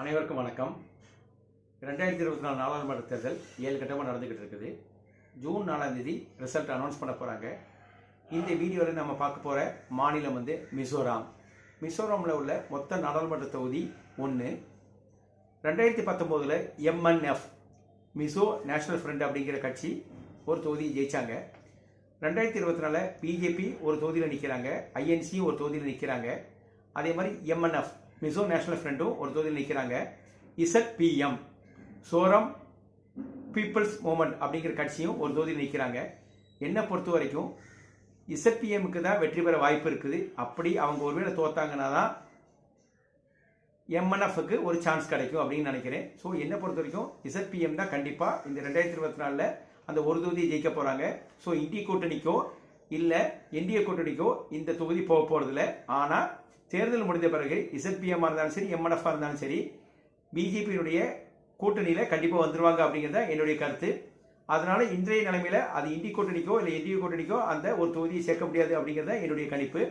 அனைவருக்கும் வணக்கம். ரெண்டாயிரத்தி இருபத்தி நாலு நாடாளுமன்ற தேர்தல் ஏழு கட்டமாக நடந்துக்கிட்டு இருக்குது. ஜூன் நாலாம் தேதி ரிசல்ட் அனௌன்ஸ் பண்ண போகிறாங்க இந்த வீடியோவில் நம்ம பார்க்க போகிற மாநிலம் வந்து மிசோராம். மிசோராமில் உள்ள மொத்த நாடாளுமன்ற தொகுதி ஒன்று ரெண்டாயிரத்தி பத்தொம்போதில் எம்என்எஃப் மிசோ நேஷனல் ஃப்ரண்ட் அப்படிங்கிற கட்சி ஒரு தொகுதி ஜெயித்தாங்க ரெண்டாயிரத்தி இருபத்தி நாலில் பிஜேபி ஒரு தொகுதியில் நிற்கிறாங்க ஐஎன்சி ஒரு தொகுதியில் நிற்கிறாங்க அதே மாதிரி எம்என்எஃப் மிசோ நேஷனல் ஃப்ரண்ட்டும் ஒரு தொகுதியில் நிற்கிறாங்க இசட்பிஎம். சோரம் பீப்புள்ஸ் மூமெண்ட் அப்படிங்கிற கட்சியும் ஒரு தொகுதியில் நிற்கிறாங்க என்னை பொறுத்த வரைக்கும் இசட்பிஎம்க்கு தான் வெற்றி பெற வாய்ப்பு இருக்குது. அப்படி அவங்க ஒருவேளை தோத்தாங்கன்னா தான் எம்என்எஃப்க்கு ஒரு சான்ஸ் கிடைக்கும் அப்படின்னு நினைக்கிறேன். ஸோ என்னை பொறுத்த வரைக்கும் இசட்பிஎம் தான் கண்டிப்பாக இந்த ரெண்டாயிரத்தி இருபத்தி நாலில் அந்த ஒரு தொகுதியை ஜெயிக்க போகிறாங்க ஸோ இந்திய கூட்டணிக்கோ இல்லை இந்திய கூட்டணிக்கோ இந்த தொகுதி போக போகிறதில்ல ஆனால் தேர்தல் முடிந்த பிறகு இசட்பிஎம்மாக இருந்தாலும் சரி எம்என்எஃபாக இருந்தாலும் சரி பிஜேபியினுடைய கூட்டணியில் கண்டிப்பாக வந்துடுவாங்க அப்படிங்கிறத என்னுடைய கருத்து. அதனால் இன்றைய நிலைமையில் அது இந்தி கூட்டணிக்கோ இல்லை இந்திய கூட்டணிக்கோ அந்த ஒரு தொகுதியை சேர்க்க முடியாது அப்படிங்கிறது தான் என்னுடைய கணிப்பு.